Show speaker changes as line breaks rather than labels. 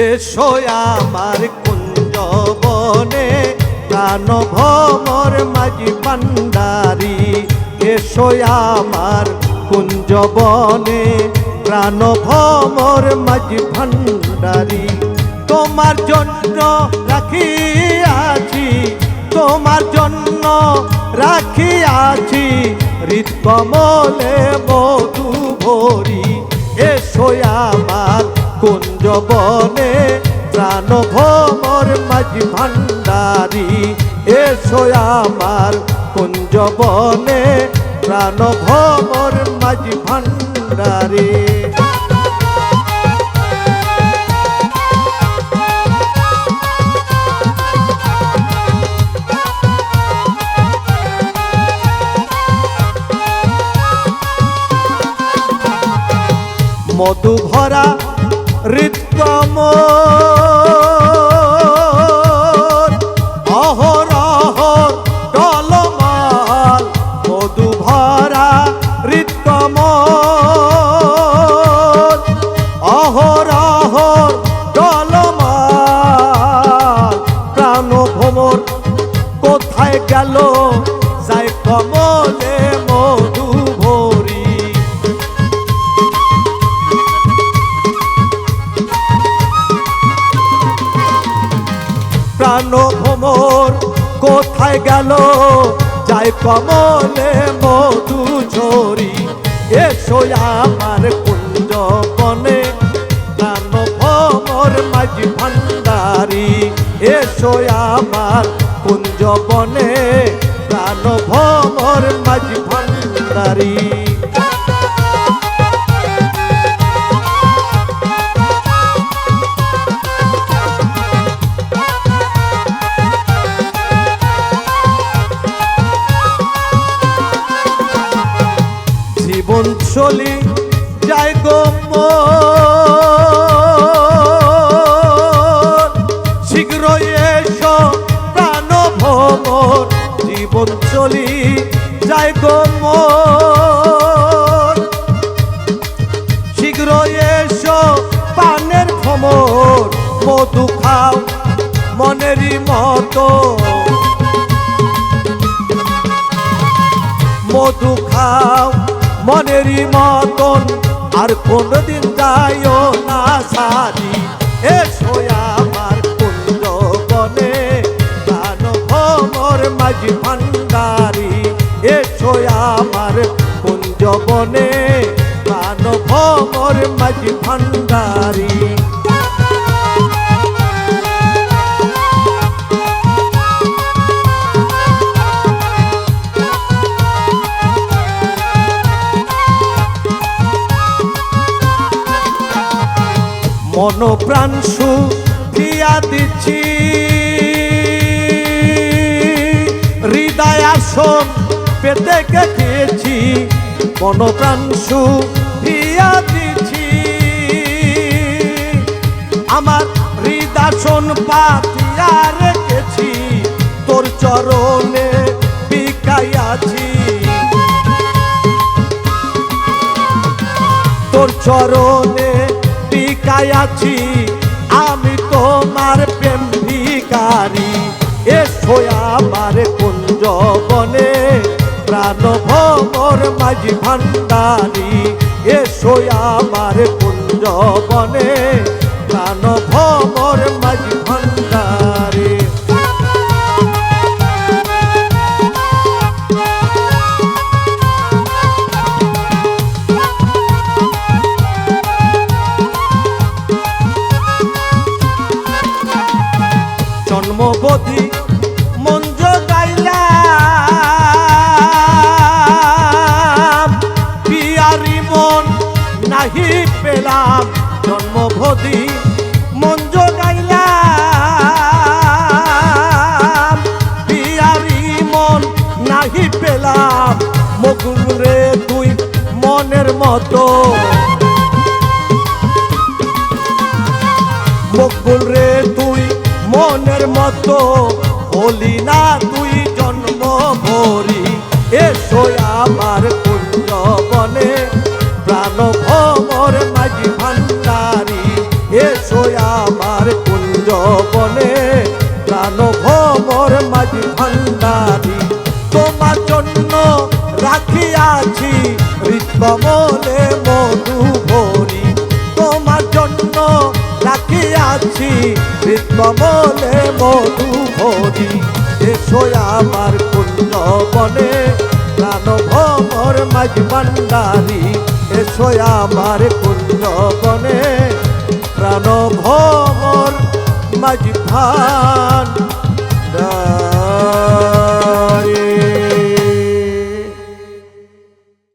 এসো আমার কুঞ্জ বনে প্রাণ ভমর মাঝি ভান্ডারি। এসো আমার কুঞ্জ বনে প্রাণ ভমর মাঝি ভান্ডারি। তোমার জন্য রাখিয়াছি তোমার জন্য রাখিয়াছি হৃদকমলে মধু ভরি এসো আমার কুঞ্জ বনে প্রাণ ভমর মাঝি ভান্ডারি এসো আমার কুঞ্জ বনে প্রাণ ভমর মাঝি ভান্ডারি মধু ভরা হৃদকম অহরহ টলমাল মধু ভরা হৃদকম অহরহ কোথায় গেল? যাই কমলে মধু ঝরি, এসো আমার কুঞ্জ বনে প্রাণ ভমর মাঝি ভান্ডারি, এসো আমার কুঞ্জ বনে প্রাণ ভমর মাঝি ভান্ডারি। জীবন চলি যায় গো মন। শীঘ্র এসো প্রাণ ভ্রমর জীবন চলি যায় গো মন। শীঘ্র এসো পানের ভ্রমর, মধু খাও মনেরই মতো মধু খাও মনেরই মতন আর কোনদিন যাইও না সারি। এসো আমার কুন্দ বনে প্রাণ ভমর মাঝি ভান্ডারি। এসো আমার কুঞ্জ বনে প্রাণ ভমর মাঝি ভান্ডারি। মন প্রাণ সুখিয়া দিচ্ছি। হৃদয় আসন পেতে গেছি মন প্রাণ সুখিয়া দিচ্ছি। আমার হৃদাসন পাতিয়া রেখেছি, তোর চরণে বিকাইয়াছি। তোর চরণে টিকায়াছি আমি তোমার প্রেম ভিকারি এসো আমার কুঞ্জ বনে প্রাণ ভমর মাঝি ভান্ডারি। এসো আমার কুঞ্জ বনে জন্মবধি মঞ্জ গাইলাম পিয়ারি মন নাহি পেলাম মগুল রে তুই মনের মতো। মকবুল রে তুই মনের মতো, হলি না তুই জন্ম ভরি এসো আমার কুঞ্জ বনে প্রাণ ভমর ভান্ডারি, তোমার জন্য রাখিয়াছি হৃদকমলে মধু ভরি তোমার জন্য রাখিয়াছি হৃদকমলে মধু ভরি এসো আমার কুঞ্জ বনে প্রাণ ভমর মাঝ ভান্ডারি। এসো আমার কুঞ্জ বনে প্রাণ ভমর মাঝ ভান্ডারি।